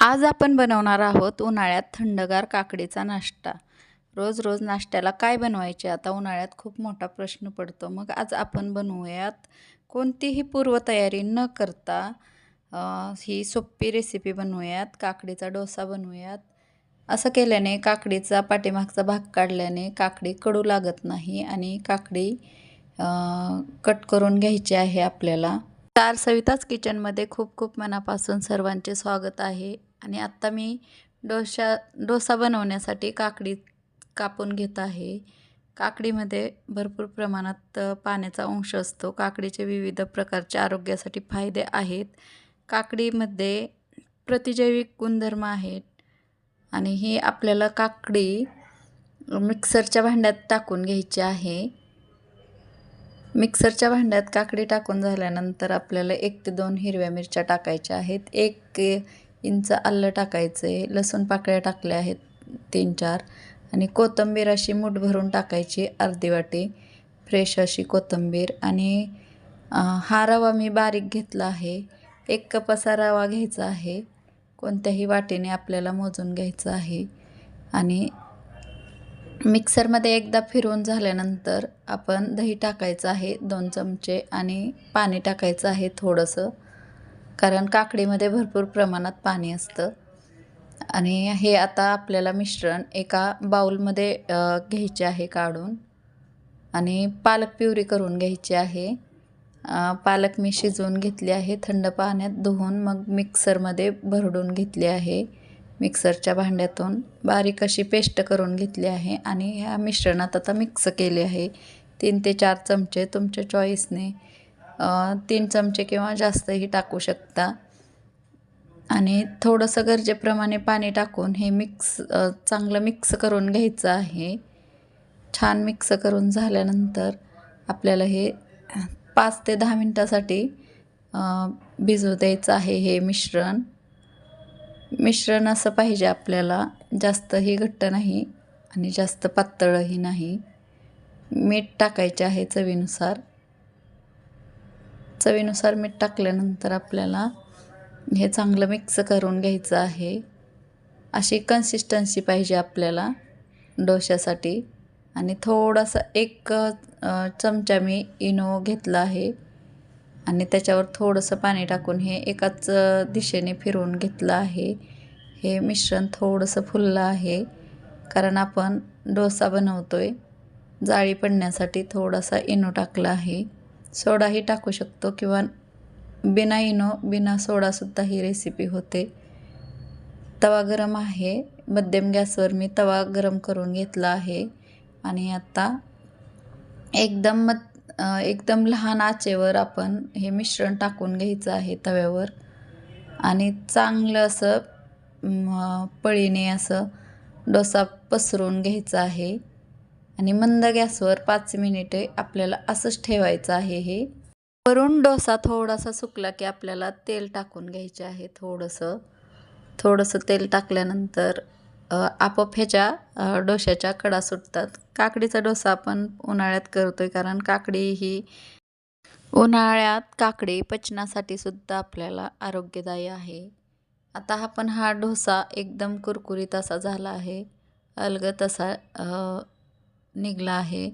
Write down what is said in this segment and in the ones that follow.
आज आपण बनवणार आहोत उन्हाळ्यात थंडगार काकडीचा नाश्ता. रोज रोज नाश्त्याला काय बनवायचे? आता उन्हाळ्यात खूप मोठा प्रश्न पडतो. मग आज आपण बनवूयात कोणतीही पूर्वतयारी न करता ही सोपी रेसिपी बनवूयात काकडीचा डोसा बनवूयात. असं केल्याने काकडीचा पाठीमागचा भाग काढल्याने काकडी कडू लागत नाही आणि काकडी कट करून घ्यायची आहे आपल्याला. चार सविताच किचनमध्ये खूप खूप मनापासून सर्वांचे स्वागत आहे. आणि आत्ता मी डोशा डोसा बनवण्यासाठी काकडी कापून घेत आहे. काकडीमध्ये भरपूर प्रमाणात पाण्याचा अंश असतो. काकडीचे विविध प्रकारचे आरोग्यासाठी फायदे आहेत. काकडीमध्ये प्रतिजैविक गुणधर्म आहेत. आणि ही आपल्याला काकडी मिक्सरच्या भांड्यात टाकून घ्यायची आहे. मिक्सरच्या भांड्यात काकडी टाकून झाल्यानंतर आपल्याला एक ते दोन हिरव्या मिरच्या टाकायच्या आहेत. एक इंच आलं टाकायचं आहे. लसूण पाकळ्या टाकल्या आहेत तीन चार आणि कोथिंबीर अशी मूठ भरून टाकायची अर्धी वाटी. फ्रेश अशी कोथिंबीर. आणि हा रवा मी बारीक घेतला आहे. एक कप असा रवा घ्यायचा आहे. कोणत्याही वाटीने आपल्याला मोजून घ्यायचं आहे. आणि मिक्सरमध्ये एकदा फिरवून झाल्यानंतर आपण दही टाकायचं आहे दोन चमचे आणि पाणी टाकायचं आहे थोडंसं. कारण काकडीमध्ये भरपूर प्रमाणात पाणी असतं. आणि हे आता आपल्याला मिश्रण एका बाऊलमध्ये घ्यायचे आहे काढून. आणि पालक प्युरी करून घ्यायची आहे. पालक मी शिजवून घेतली आहे थंड पाण्यात धुवून मग मिक्सरमध्ये भरडून घेतली आहे. मिक्सरच्या भांड्यातून बारीक अशी पेस्ट करून घेतली आहे आणि ह्या मिश्रणात आता मिक्स केले आहे. तीन ते चार चमचे तुमच्या चॉईसने तीन चमचे किंवा जास्तही टाकू शकता. आणि थोडंसं गरजेप्रमाणे पाणी टाकून हे मिक्स चांगलं मिक्स करून घ्यायचं आहे. छान मिक्स करून झाल्यानंतर आपल्याला हे पाच ते दहा मिनटासाठी भिजू द्यायचं आहे हे मिश्रण. मिश्रण असं पाहिजे आपल्याला जास्तही घट्ट नाही आणि जास्त पातळही नाही. मीठ टाकायचे आहे चवीनुसार. चवीनुसार मीठ टाकल्यानंतर आपल्याला हे चांगलं मिक्स करून घ्यायचं आहे. अशी कन्सिस्टन्सी पाहिजे आपल्याला डोश्यासाठी. आणि थोडासा एक चमचा मी इनो घेतला आहे. आणि त्याच्यावर थोडंसं पाणी टाकून हे एकाच दिशेने फिरवून घेतलं आहे. हे मिश्रण थोडंसं फुललं आहे. कारण आपण डोसा बनवतो आहे जाळी पडण्यासाठी थोडासा इनो टाकला आहे. सोडाही टाकू शकतो किंवा बिना इनो बिना सोडासुद्धा ही रेसिपी होते. तवा गरम आहे. मध्यम गॅसवर मी तवा गरम करून घेतला आहे. आणि आता एकदम मत एकदम लहान आचेवर आपण हे मिश्रण टाकून घ्यायचं आहे तव्यावर. आणि चांगलं असं पळीने असं डोसा पसरून घ्यायचा आहे. आणि मंद गॅसवर पाच मिनिटे आपल्याला असंच ठेवायचं आहे हे. वरून डोसा थोडासा सुकला की आपल्याला तेल टाकून घ्यायचे आहे थोडंसं. थोडंसं तेल टाकल्यानंतर आपोआप ह्याच्या डोशाच्या डोश्याच्या कडा सुटतात. काकडीचा डोसा आपण उन्हाळ्यात करतो आहे कारण काकडी ही उन्हाळ्यात काकडी पचनासाठी सुद्धा आपल्याला आरोग्यदायी आहे. आता आपण हा डोसा एकदम कुरकुरीत असा झाला आहे. अलगत असा निघला आहे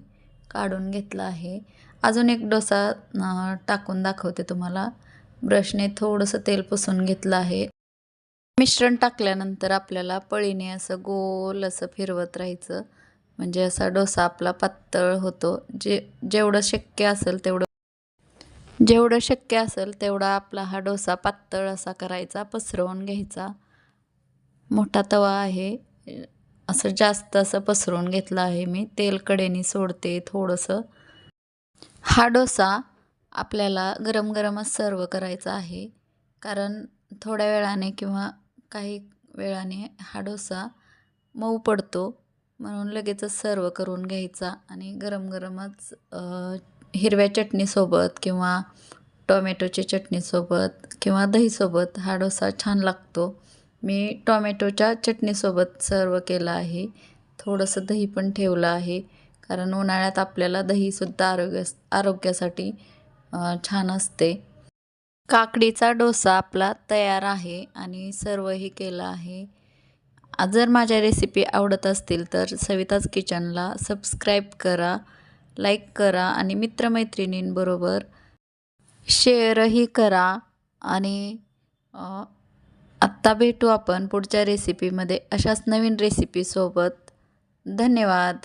काढून घेतला आहे. अजून एक डोसा टाकून दाखवते तुम्हाला. ब्रशने थोडंसं तेल पुसून घेतलं आहे. मिश्रण टाकल्यानंतर आपल्याला पळीने असं गोल असं फिरवत राहायचं. म्हणजे असा डोसा आपला पातळ होतो. जे जेवढं शक्य असेल तेवढं. जेवढं शक्य असेल तेवढा आपला हा डोसा पातळ असा करायचा पसरवून घ्यायचा. मोठा तवा आहे. असं जास्त असं पसरून घेतलं आहे मी. तेल कडेने सोडते थोडंसं. हा डोसा आपल्याला गरम गरमच सर्व करायचा आहे. कारण थोड्या वेळाने किंवा काही वेळाने हा डोसा मऊ पडतो. म्हणून लगेचच सर्व करून घ्यायचा आणि गरम गरमच हिरव्या चटणीसोबत किंवा टोमॅटोच्या चटणीसोबत किंवा दहीसोबत हा डोसा छान लागतो. मी टोमॅटोच्या चटणीसोबत सर्व केला आहे. थोडंसं दही पण ठेवलं आहे. कारण उन्हाळ्यात आपल्याला दहीसुद्धा आरोग्य आरोग्यासाठी छान असते. काकडीचा डोसा आपला तयार आहे आणि सर्वही केलं आहे. जर माझ्या रेसिपी आवडत असतील तर सविताज किचनला सबस्क्राईब करा लाईक करा आणि मित्रमैत्रिणींबरोबर शेअरही करा आणि आत्ता भेटू आपण पुढच्या रेसिपीमध्ये अशाच नवीन रेसिपीसोबत धन्यवाद.